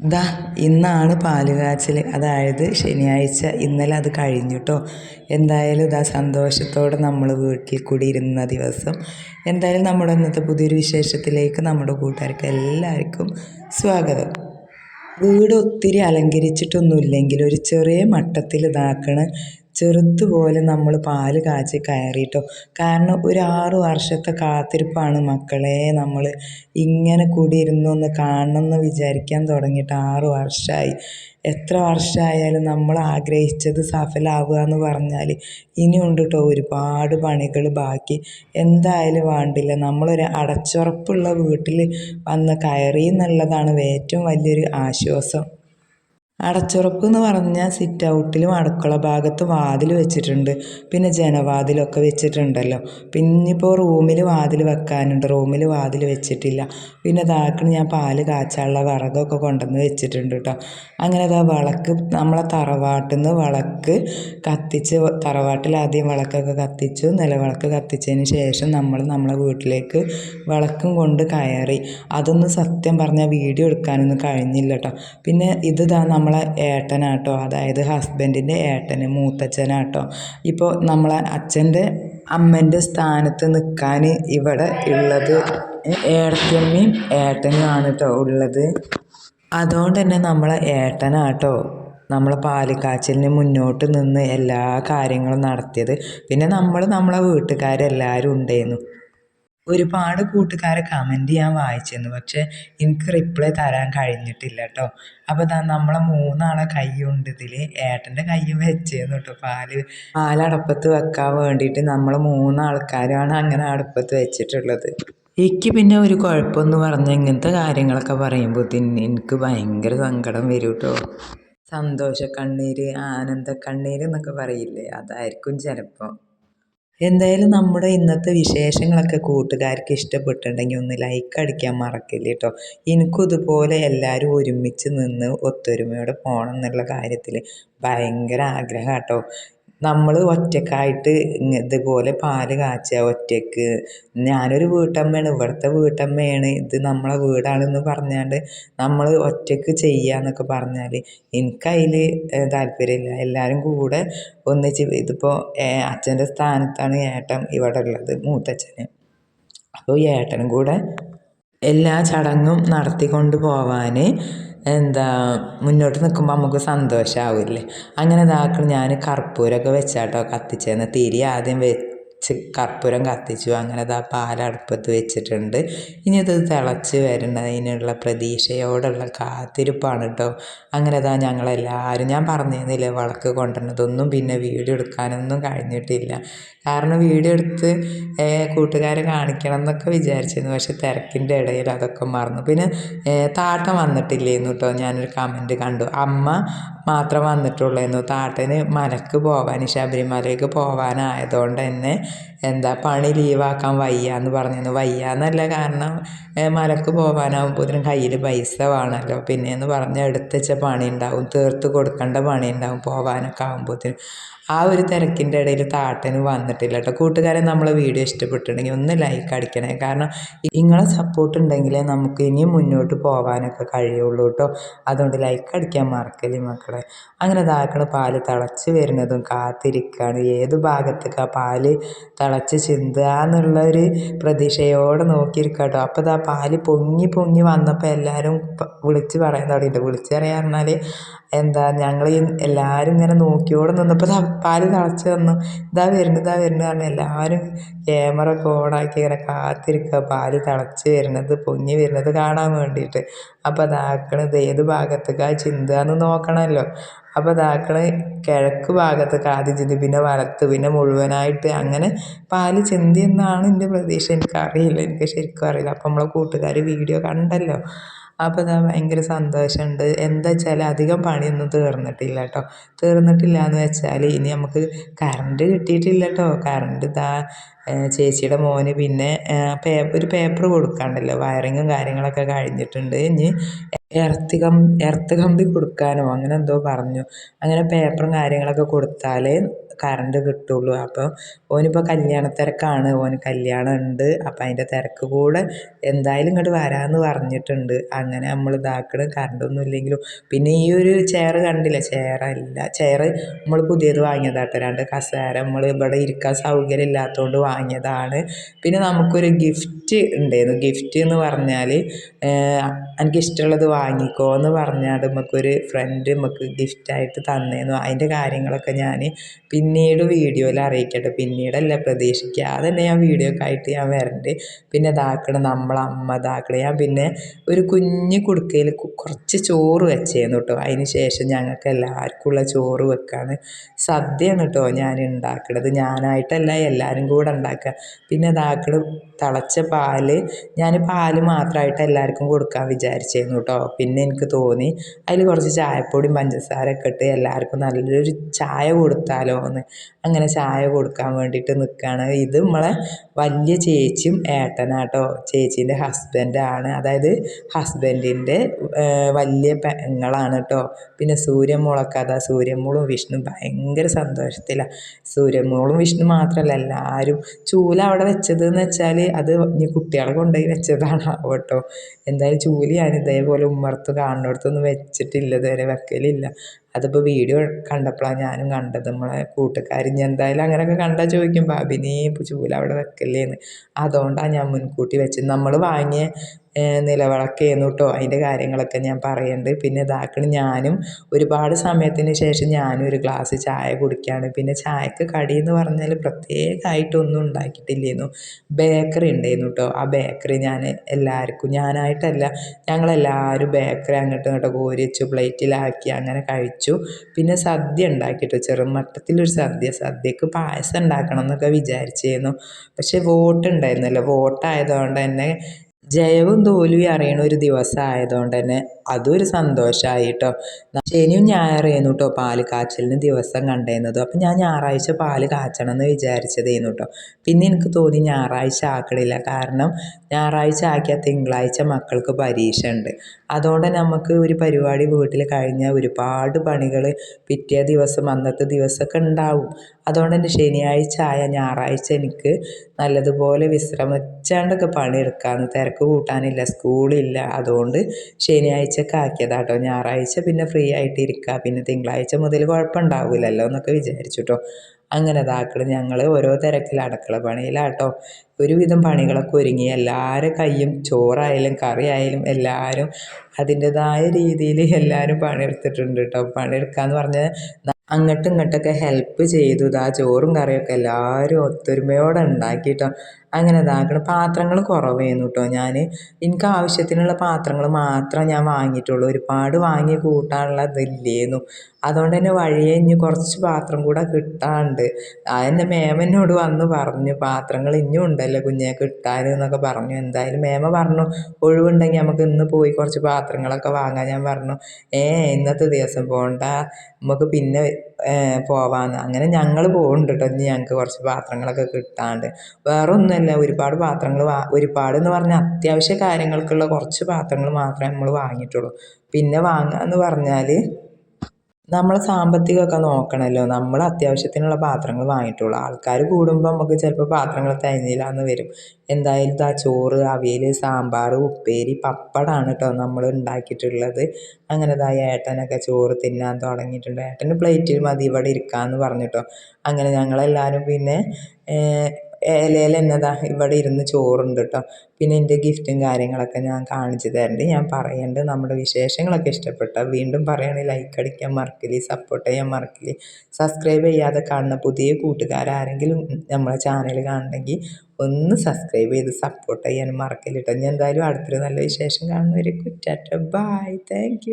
ദാ ഇന്നാണ് പാൽ കാച്ചൽ അതായത് ശനിയാഴ്ച ഇന്നലെ അത് കഴിഞ്ഞു കേട്ടോ എന്തായാലും ഇതാ സന്തോഷത്തോടെ നമ്മൾ വീട്ടിൽ കൂടി ഇരുന്ന ദിവസം. എന്തായാലും നമ്മുടെ ഇന്നത്തെ പുതിയൊരു വിശേഷത്തിലേക്ക് നമ്മുടെ കൂട്ടുകാർക്ക് എല്ലാവർക്കും സ്വാഗതം. വീട് ഒത്തിരി അലങ്കരിച്ചിട്ടൊന്നുമില്ലെങ്കിൽ ഒരു ചെറിയ മട്ടത്തിൽ ഇതാക്കണ. ചെറുതുപോലെ നമ്മൾ പാൽ കാച്ചി കയറിയിട്ടോ കാരണം ഒരു ആറ് വർഷത്തെ കാത്തിരിപ്പാണ് മക്കളെ. നമ്മൾ ഇങ്ങനെ കൂടിയിരുന്നൊന്ന് കാണണം എന്ന് വിചാരിക്കാൻ തുടങ്ങിയിട്ട് ആറ് വർഷമായി എത്ര വർഷമായാലും നമ്മൾ ആഗ്രഹിച്ചത് സഫലമാവുക എന്ന് പറഞ്ഞാൽ ഇനിയുണ്ട് കേട്ടോ ഒരുപാട് പണികൾ ബാക്കി. എന്തായാലും വേണ്ടില്ല. നമ്മളൊരു അടച്ചുറപ്പുള്ള വീട്ടിൽ വന്ന് കയറി എന്നുള്ളതാണ് ഏറ്റവും വലിയൊരു ആശ്വാസം. അടച്ചുറപ്പ് എന്ന് പറഞ്ഞാൽ സിറ്റ് ഔട്ടിലും അടുക്കള ഭാഗത്തും വാതിൽ വെച്ചിട്ടുണ്ട്. പിന്നെ ജനവാതിലൊക്കെ വെച്ചിട്ടുണ്ടല്ലോ. പിന്നെ ഇപ്പോൾ റൂമിൽ വാതിൽ വെക്കാനുണ്ട്. റൂമിൽ വാതിൽ വെച്ചിട്ടില്ല. പിന്നെ താക്കിന് ഞാൻ പാൽ കാച്ചാനുള്ള വിറകൊക്കെ കൊണ്ടുവന്ന് വെച്ചിട്ടുണ്ട് കേട്ടോ അങ്ങനെ അതാ വിളക്ക് നമ്മളെ തറവാട്ടിൽ നിന്ന് വിളക്ക് കത്തിച്ച് തറവാട്ടിൽ ആദ്യം വിളക്കൊക്കെ കത്തിച്ചു. നിലവിളക്ക് കത്തിച്ചതിന് ശേഷം നമ്മൾ നമ്മളെ വീട്ടിലേക്ക് വിളക്കും കൊണ്ട് കയറി. അതൊന്നും സത്യം പറഞ്ഞാൽ വീഡിയോ എടുക്കാനൊന്നും കഴിഞ്ഞില്ല കേട്ടോ പിന്നെ ഇത് ഇതാ നമ്മളെ ഏട്ടനാട്ടോ അതായത് ഹസ്ബൻഡിന്റെ ഏട്ടന് മൂത്തച്ഛനാട്ടോ. ഇപ്പോൾ നമ്മളെ അച്ഛന്റെ അമ്മന്റെ സ്ഥാനത്ത് നിൽക്കാൻ ഇവിടെ ഉള്ളത് ഏട്ടമ്മയും ഏട്ടനും ആണ് കേട്ടോ ഉള്ളത്. അതുകൊണ്ട് തന്നെ നമ്മളെ ഏട്ടനാട്ടോ നമ്മളെ പാലിക്കാച്ചലിന് മുന്നോട്ട് നിന്ന് എല്ലാ കാര്യങ്ങളും നടത്തിയത്. പിന്നെ നമ്മൾ നമ്മളെ വീട്ടുകാരെല്ലാവരും ഉണ്ടായിരുന്നു ഒരുപാട് കൂട്ടുകാരെ കമന്റ് ഞാൻ വായിച്ചിരുന്നു. പക്ഷേ എനിക്ക് റിപ്ലൈ തരാൻ കഴിഞ്ഞിട്ടില്ല കേട്ടോ അപ്പോൾ ഇതാ നമ്മളെ മൂന്നാളെ കൈയുണ്ട് ഇതിൽ ഏട്ടന്റെ കയ്യും വെച്ചിരുന്നു കേട്ടോ പാൽ പാലടപ്പത്ത് വെക്കാൻ വേണ്ടിയിട്ട് നമ്മൾ മൂന്നാൾക്കാരാണ് അങ്ങനെ അടുപ്പത്ത് വെച്ചിട്ടുള്ളത്. എനിക്ക് പിന്നെ ഒരു കുഴപ്പമെന്ന് പറഞ്ഞാൽ ഇങ്ങനത്തെ കാര്യങ്ങളൊക്കെ പറയുമ്പോൾ എനിക്ക് ഭയങ്കര സങ്കടം വരും കേട്ടോ സന്തോഷ കണ്ണീര് ആനന്ദ കണ്ണീര് എന്നൊക്കെ പറയില്ലേ? അതായിരിക്കും ചിലപ്പോൾ എന്തായാലും നമ്മുടെ ഇന്നത്തെ വിശേഷങ്ങളൊക്കെ കൂട്ടുകാർക്ക് ഇഷ്ടപ്പെട്ടിട്ടുണ്ടെങ്കിൽ ഒന്ന് ലൈക്ക് അടിക്കാൻ മറക്കില്ല കേട്ടോ എനിക്കും ഇതുപോലെ എല്ലാവരും ഒരുമിച്ച് നിന്ന് ഒത്തൊരുമയോടെ പോകണം എന്നുള്ള കാര്യത്തിൽ ഭയങ്കര ആഗ്രഹം കേട്ടോ നമ്മൾ ഒറ്റക്കായിട്ട് ഇതുപോലെ പാൽ കാച്ചുക ഒറ്റയ്ക്ക് ഞാനൊരു വീട്ടമ്മയാണ് ഇവിടുത്തെ വീട്ടമ്മയാണ്. ഇത് നമ്മളെ വീടാണെന്ന് പറഞ്ഞാണ്ട് നമ്മൾ ഒറ്റയ്ക്ക് ചെയ്യുക എന്നൊക്കെ പറഞ്ഞാൽ എനിക്കതിൽ താല്പര്യമില്ല. എല്ലാവരും കൂടെ ഒന്നിച്ച് ഇതിപ്പോൾ അച്ഛന്റെ സ്ഥാനത്താണ് ഏട്ടൻ ഇവിടെ ഉള്ളത് മൂത്തച്ഛന്. അപ്പോൾ ഏട്ടനും കൂടെ എല്ലാ ചടങ്ങും നടത്തിക്കൊണ്ട് പോവാൻ എന്താ മുന്നോട്ട് നിൽക്കുമ്പോൾ നമുക്ക് സന്തോഷമാവില്ലേ അങ്ങനെ ഇതാക്കി ഞാൻ കർപ്പൂരമൊക്കെ വെച്ചാട്ടോ കത്തിച്ചേന്ന്. തിരി ആദ്യം വെച്ച് കർപ്പൂരം കത്തിച്ചു. അങ്ങനെ ഇതാ പാലടുപ്പത്ത് വെച്ചിട്ടുണ്ട്. ഇനി ഇത് തിളച്ച് വരുന്നതിനുള്ള പ്രതീക്ഷയോടുള്ള കാത്തിരിപ്പാണ് കേട്ടോ അങ്ങനെ ഇതാ ഞങ്ങളെല്ലാവരും ഞാൻ പറഞ്ഞിരുന്നില്ലേ വിളക്ക് കൊണ്ടുവരുന്നതൊന്നും പിന്നെ വീഡിയോ എടുക്കാനൊന്നും കഴിഞ്ഞിട്ടില്ല. കാരണം വീഡിയോ എടുത്ത് കൂട്ടുകാരെ കാണിക്കണം എന്നൊക്കെ വിചാരിച്ചിരുന്നു. പക്ഷെ തിരക്കിന്റെ ഇടയിൽ അതൊക്കെ മറന്നു. പിന്നെ താട്ടം വന്നിട്ടില്ലായിരുന്നു കേട്ടോ ഞാനൊരു കമന്റ് കണ്ടു. അമ്മ മാത്രം വന്നിട്ടുള്ളായിരുന്നു താട്ടന് മലക്ക് പോകാൻ ശബരിമലയ്ക്ക് പോകാനായതുകൊണ്ട് തന്നെ എന്താ പണി ലീവാക്കാൻ വയ്യ എന്ന് പറഞ്ഞിരുന്നു. വയ്യ എന്നല്ല കാരണം മലക്ക് പോകാനാകുമ്പോഴത്തേനും കയ്യിൽ പൈസ വേണമല്ലോ പിന്നെയെന്ന് പറഞ്ഞാൽ എടുത്ത് വെച്ച പണി ഉണ്ടാവും തീർത്ത് കൊടുക്കേണ്ട പണി ഉണ്ടാവും പോകാനൊക്കെ ആകുമ്പോഴത്തേനും ആ ഒരു തിരക്കിന്റെ ഇടയിൽ താട്ടന് വന്നിട്ടില്ല കേട്ടോ കൂട്ടുകാരെ നമ്മളെ വീഡിയോ ഇഷ്ടപ്പെട്ടിട്ടുണ്ടെങ്കിൽ ഒന്ന് ലൈക്ക് അടിക്കണേ. കാരണം നിങ്ങളെ സപ്പോർട്ട് ഉണ്ടെങ്കിലേ നമുക്ക് ഇനിയും മുന്നോട്ട് പോകാനൊക്കെ കഴിയുള്ളൂ കേട്ടോ അതുകൊണ്ട് ലൈക്ക് അടിക്കാൻ മറക്കല്ലേ മക്കളെ. അങ്ങനെ ഇതാക്കണ പാൽ തിളച്ച് വരുന്നതും കാത്തിരിക്കുകയാണ് ഏത് ഭാഗത്തേക്കാ പാൽ തിളച്ച് ചിന്തുക എന്നുള്ള ഒരു പ്രതീക്ഷയോടെ നോക്കിയിരിക്കുക കേട്ടോ അപ്പോൾ ഇതാ പാൽ പൊങ്ങി പൊങ്ങി വന്നപ്പോൾ എല്ലാവരും വിളിച്ച് പറയാൻ തുടങ്ങിയിട്ട് വിളിച്ച് പറയാൻ പറഞ്ഞാൽ എന്താ ഞങ്ങൾ എല്ലാവരും ഇങ്ങനെ നോക്കിയോടെ നിന്നപ്പോൾ പാൽ തിളച്ച് വന്നു. ഇതാ വരുന്നു ഇതാ വരുന്നു പറഞ്ഞ് എല്ലാവരും ക്യാമറ ഒക്കെ ഓണാക്കി ഇങ്ങനെ കാത്തിരിക്കുക പാൽ തിളച്ച് വരുന്നത് പൊങ്ങി വരുന്നത് കാണാൻ വേണ്ടിയിട്ട്. അപ്പോൾ അതാക്കണത് ഏത് ഭാഗത്തേക്കാണ് ചിന്തുക നോക്കണമല്ലോ അപ്പോൾ അതാക്കണ കിഴക്ക് ഭാഗത്തേക്ക് ആദ്യം ചിന്തി. പിന്നെ വലത്ത് പിന്നെ മുഴുവനായിട്ട് അങ്ങനെ പാൽ ചിന്തി എന്നാണ് എന്റെ പ്രതീക്ഷ. എനിക്കറിയില്ല. എനിക്ക് ശരിക്കും അറിയില്ല. അപ്പോൾ നമ്മളെ കൂട്ടുകാർ വീഡിയോ കണ്ടല്ലോ. അപ്പോൾ ഇതാ ഭയങ്കര സന്തോഷമുണ്ട് എന്താ വെച്ചാൽ അധികം പണിയൊന്നും തീർന്നിട്ടില്ല കേട്ടോ തീർന്നിട്ടില്ല എന്ന് വെച്ചാൽ ഇനി നമുക്ക് കറണ്ട് കിട്ടിയിട്ടില്ല കേട്ടോ കറണ്ട് ഇതാ ചേച്ചിയുടെ മോന് പിന്നെ ഒരു പേപ്പർ കൊടുക്കാണ്ടല്ലോ. വയറിങ്ങും കാര്യങ്ങളൊക്കെ കഴിഞ്ഞിട്ടുണ്ട്. ഇനി എർത്ത് കം എർത്ത് കമ്പി കൊടുക്കാനോ അങ്ങനെ എന്തോ പറഞ്ഞു. അങ്ങനെ പേപ്പറും കാര്യങ്ങളൊക്കെ കൊടുത്താലേ കറണ്ട് കിട്ടുള്ളൂ. അപ്പോൾ ഓനിപ്പോൾ കല്യാണ തിരക്കാണ് ഓന് കല്യാണം ഉണ്ട് അപ്പം അതിന്റെ തിരക്ക് കൂടെ എന്തായാലും ഇങ്ങോട്ട് വരാമെന്ന് പറഞ്ഞിട്ടുണ്ട്. അങ്ങനെ നമ്മൾ ഇതാക്കണം. കറണ്ടൊന്നും ഇല്ലെങ്കിലും. പിന്നെ ഈ ഒരു ചെയർ കണ്ടില്ല? ചെയറല്ല ചെയർ നമ്മൾ പുതിയത് വാങ്ങിയതാട്ടോ. രണ്ട് കസേര നമ്മൾ ഇവിടെ ഇരിക്കാൻ സൗകര്യം ഇല്ലാത്തതുകൊണ്ട് വാങ്ങിയതാണ്. പിന്നെ നമുക്കൊരു ഗിഫ്റ്റ് ഉണ്ടായിരുന്നു ഗിഫ്റ്റ് എന്ന് പറഞ്ഞാൽ എനിക്കിഷ്ടമുള്ളത് വാങ്ങിക്കോ എന്ന് പറഞ്ഞാൽ നമുക്കൊരു ഫ്രണ്ട് നമുക്ക് ഗിഫ്റ്റായിട്ട് തന്നേന്നു. അതിന്റെ കാര്യങ്ങളൊക്കെ ഞാൻ പിന്നീട് വീഡിയോയിൽ അറിയിക്കട്ടെ. പിന്നീടല്ല പ്രതീക്ഷിക്കാതെ തന്നെ ഞാൻ വീഡിയോക്കായിട്ട് ഞാൻ വരണ്ട്. പിന്നെ ഇതാക്കണം നമ്മളെ അമ്മ ഇതാക്കണം. ഞാൻ പിന്നെ ഒരു കുഞ്ഞു കുടുക്കയിൽ കുറച്ച് ചോറ് വെച്ചേന്നു കേട്ടോ അതിന് ശേഷം ഞങ്ങൾക്ക് എല്ലാവർക്കും ഉള്ള ചോറ് വെക്കാണ്. സദ്യയാണ് കേട്ടോ ഞാൻ ഉണ്ടാക്കണത് ഞാനായിട്ടല്ല എല്ലാവരും കൂടെ ഉണ്ടാക്കുക പിന്നെ ഇതാക്കണം തിളച്ച പാൽ. ഞാൻ പാൽ മാത്രമായിട്ട് എല്ലാവർക്കും കൊടുക്കാൻ വിചാരിച്ചിരുന്നു കേട്ടോ പിന്നെ എനിക്ക് തോന്നി അതിൽ കുറച്ച് ചായപ്പൊടിയും പഞ്ചസാരയൊക്കെ ഇട്ട് എല്ലാവർക്കും നല്ലൊരു ചായ കൊടുത്താലോ എന്ന് അങ്ങനെ ചായ കൊടുക്കാൻ വേണ്ടിയിട്ട് നിൽക്കുകയാണ് ഇത് നമ്മളെ വലിയ ചേച്ചിയും ഏട്ടനാട്ടോ. ചേച്ചീന്റെ ഹസ്ബൻഡാണ് അതായത് ഹസ്ബൻഡിന്റെ വലിയ പെങ്ങളാണ് കേട്ടോ പിന്നെ സൂര്യമോളൊക്കെ അതാ സൂര്യമോളും വിഷ്ണു ഭയങ്കര സന്തോഷത്തിലാണ് സൂര്യമോളും വിഷ്ണു മാത്രമല്ല എല്ലാവരും ചൂല അവിടെ വെച്ചത് എന്ന് വെച്ചാൽ അത് ഇനി കുട്ടികളെ കൊണ്ടുപോയി വെച്ചതാണ് കേട്ടോ എന്തായാലും ഞാൻ ഇതേപോലെ ഉമ്മർത്ത് കാണുന്നിടത്തൊന്നും വെച്ചിട്ടില്ല ഇതുവരെ വെക്കലില്ല. അതിപ്പോൾ വീഡിയോ കണ്ടപ്പോഴാണ് ഞാനും കണ്ടത്. നമ്മളെ കൂട്ടുകാർ ഇനി എന്തായാലും അങ്ങനെയൊക്കെ കണ്ടാൽ ചോദിക്കും ഭാബിനി ഇപ്പോൾ ചൂല അവിടെ വെക്കല്ലേന്ന്. അതുകൊണ്ടാണ് ഞാൻ മുൻകൂട്ടി വെച്ചത്. നമ്മൾ വാങ്ങിയ നിലവിളക്കായിരുന്നു കേട്ടോ അതിന്റെ കാര്യങ്ങളൊക്കെ ഞാൻ പറയുന്നുണ്ട് പിന്നെ ഇതാക്കണ് ഞാനും ഒരുപാട് സമയത്തിന് ശേഷം ഞാനും ഒരു ഗ്ലാസ് ചായ കുടിക്കുകയാണ് പിന്നെ ചായക്ക് കടി എന്ന് പറഞ്ഞാൽ പ്രത്യേകമായിട്ടൊന്നും ഉണ്ടാക്കിയിട്ടില്ലായിരുന്നു ബേക്കറി ഉണ്ടായിരുന്നു കേട്ടോ ആ ബേക്കറി ഞാൻ എല്ലാവർക്കും ഞാനായിട്ടല്ല ഞങ്ങളെല്ലാവരും ബേക്കറി അങ്ങോട്ടും ഇങ്ങോട്ടും കോരി വെച്ചു പ്ലേറ്റിലാക്കി അങ്ങനെ കഴിച്ചു. പിന്നെ സദ്യ ഉണ്ടാക്കിയിട്ടു ചെറുമട്ടത്തിലൊരു സദ്യ. സദ്യക്ക് പായസം ഉണ്ടാക്കണം എന്നൊക്കെ വിചാരിച്ചിരുന്നു പക്ഷേ വോട്ട് ഉണ്ടായിരുന്നല്ലോ വോട്ടായതുകൊണ്ട് തന്നെ ജയവും തോൽവിയും അറിയണ ഒരു ദിവസം ആയതുകൊണ്ട് തന്നെ അതും ഒരു സന്തോഷമായി കേട്ടോ ശനിയും ഞായറേന്നു കേട്ടോ പാൽ കാച്ചലിന് ദിവസം കണ്ടേന്നതും. അപ്പം ഞാൻ ഞായറാഴ്ച പാൽ കാച്ചണം എന്ന് വിചാരിച്ചതേന്നു കേട്ടോ പിന്നെ എനിക്ക് തോന്നി ഞായറാഴ്ച ആക്കണില്ല. കാരണം ഞായറാഴ്ച ആക്കിയാൽ തിങ്കളാഴ്ച മക്കൾക്ക് പരീക്ഷ ഉണ്ട് അതുകൊണ്ട് നമുക്ക് ഒരു പരിപാടി വീട്ടിൽ കഴിഞ്ഞാൽ ഒരുപാട് പണികൾ പിറ്റേ ദിവസം അന്നത്തെ ദിവസമൊക്കെ ഉണ്ടാവും. അതുകൊണ്ട് തന്നെ ശനിയാഴ്ച ആയ ഞായറാഴ്ച എനിക്ക് നല്ലതുപോലെ വിശ്രമിച്ചാണ്ടൊക്കെ പണിയെടുക്കാമെന്ന് തിരക്ക് കൂട്ടാനില്ല സ്കൂളില്ല. അതുകൊണ്ട് ശനിയാഴ്ചയൊക്കെ ആക്കിയതാണ് കേട്ടോ ഞായറാഴ്ച പിന്നെ ഫ്രീ ആയിട്ട് ഇരിക്കുക പിന്നെ തിങ്കളാഴ്ച മുതൽ കുഴപ്പമുണ്ടാവില്ലല്ലോ എന്നൊക്കെ വിചാരിച്ചു കേട്ടോ അങ്ങനെ ഇതാക്കൾ ഞങ്ങൾ ഓരോ തിരക്കിൽ അടുക്കള പണിയിലാട്ടോ. ഒരുവിധം പണികളൊക്കെ ഒരുങ്ങി. എല്ലാവരും കയ്യും ചോറായാലും കറി ആയാലും എല്ലാവരും അതിന്റെതായ രീതിയിൽ എല്ലാവരും പണിയെടുത്തിട്ടുണ്ട് കേട്ടോ പണിയെടുക്കാന്ന് പറഞ്ഞാൽ അങ്ങോട്ടും ഇങ്ങോട്ടൊക്കെ ഹെൽപ്പ് ചെയ്തു. ഇതാ ചോറും കറിയൊക്കെ എല്ലാവരും ഒത്തൊരുമയോടെ ഉണ്ടാക്കിയിട്ടോ. അങ്ങനെ ഇതാക്കണം പാത്രങ്ങൾ കുറവായിരുന്നു കേട്ടോ ഞാൻ എനിക്ക് ആവശ്യത്തിനുള്ള പാത്രങ്ങൾ മാത്രം ഞാൻ വാങ്ങിയിട്ടുള്ളൂ. ഒരുപാട് വാങ്ങി കൂട്ടാനുള്ള ഇതില്ലായിരുന്നു അതുകൊണ്ട് തന്നെ വഴിയെ ഇനി കുറച്ച് പാത്രം കൂടെ കിട്ടാനുണ്ട് അതെന്നെ മേമനോട് വന്ന് പറഞ്ഞു പാത്രങ്ങൾ ഇനിയും ഉണ്ടല്ലോ കുഞ്ഞെ കിട്ടാൻ എന്നൊക്കെ പറഞ്ഞു. എന്തായാലും മേമ പറഞ്ഞു ഒഴിവുണ്ടെങ്കിൽ നമുക്ക് ഇന്ന് പോയി കുറച്ച് പാത്രങ്ങളൊക്കെ വാങ്ങാൻ ഞാൻ പറഞ്ഞു. ഏ ഇന്നത്തെ ദിവസം പോകണ്ട നമുക്ക് പിന്നെ പോവാന്ന്. അങ്ങനെ ഞങ്ങൾ പോകുന്നുണ്ട് കേട്ടോ ഇനി ഞങ്ങൾക്ക് കുറച്ച് പാത്രങ്ങളൊക്കെ കിട്ടാണ്ട്. വേറെ ഒന്നുമല്ല ഒരുപാട് പാത്രങ്ങൾ വാ ഒരുപാട് എന്ന് പറഞ്ഞാൽ അത്യാവശ്യ കാര്യങ്ങൾക്കുള്ള കുറച്ച് പാത്രങ്ങൾ മാത്രമേ നമ്മൾ വാങ്ങിയിട്ടുള്ളൂ. പിന്നെ വാങ്ങുക എന്ന് പറഞ്ഞാൽ നമ്മൾ സാമ്പത്തികമൊക്കെ നോക്കണമല്ലോ നമ്മൾ അത്യാവശ്യത്തിനുള്ള പാത്രങ്ങൾ വാങ്ങിയിട്ടുള്ളൂ. ആൾക്കാർ കൂടുമ്പോൾ നമുക്ക് ചിലപ്പോൾ പാത്രങ്ങൾ എന്ന് വരും. എന്തായാലും ഇതാ ചോറ് അവിയൽ സാമ്പാർ ഉപ്പേരി പപ്പടാണ് കേട്ടോ നമ്മൾ ഉണ്ടാക്കിയിട്ടുള്ളത്. അങ്ങനെ ഇതാ ഏട്ടനൊക്കെ ചോറ് തിന്നാൻ തുടങ്ങിയിട്ടുണ്ട്. ഏട്ടന് പ്ലേറ്റിൽ മതി ഇവിടെ ഇരിക്കാമെന്ന് പറഞ്ഞിട്ടോ. അങ്ങനെ ഞങ്ങളെല്ലാവരും പിന്നെ ഇലയിൽ തന്നെ ദാ ഇവിടെ ഇരുന്ന് ചോറുണ്ട് കേട്ടോ പിന്നെ എന്റെ ഗിഫ്റ്റും കാര്യങ്ങളൊക്കെ ഞാൻ കാണിച്ചു തരേണ്ടത് ഞാൻ പറയേണ്ടത് നമ്മുടെ വിശേഷങ്ങളൊക്കെ ഇഷ്ടപ്പെട്ട വീണ്ടും പറയുകയാണെങ്കിൽ ലൈക്ക് അടിക്കാൻ മറക്കില്ല സപ്പോർട്ട് ചെയ്യാൻ മറക്കില്ല. സബ്സ്ക്രൈബ് ചെയ്യാതെ കാണുന്ന പുതിയ കൂട്ടുകാരാരെങ്കിലും നമ്മളെ ചാനൽ കാണണമെങ്കിൽ ഒന്ന് സബ്സ്ക്രൈബ് ചെയ്ത് സപ്പോർട്ട് ചെയ്യാൻ മറക്കില്ല കേട്ടോ ഞാൻ എന്തായാലും അടുത്തൊരു നല്ല വിശേഷം കാണുന്നവരെ കുറ്റാറ്റ ബായ് താങ്ക്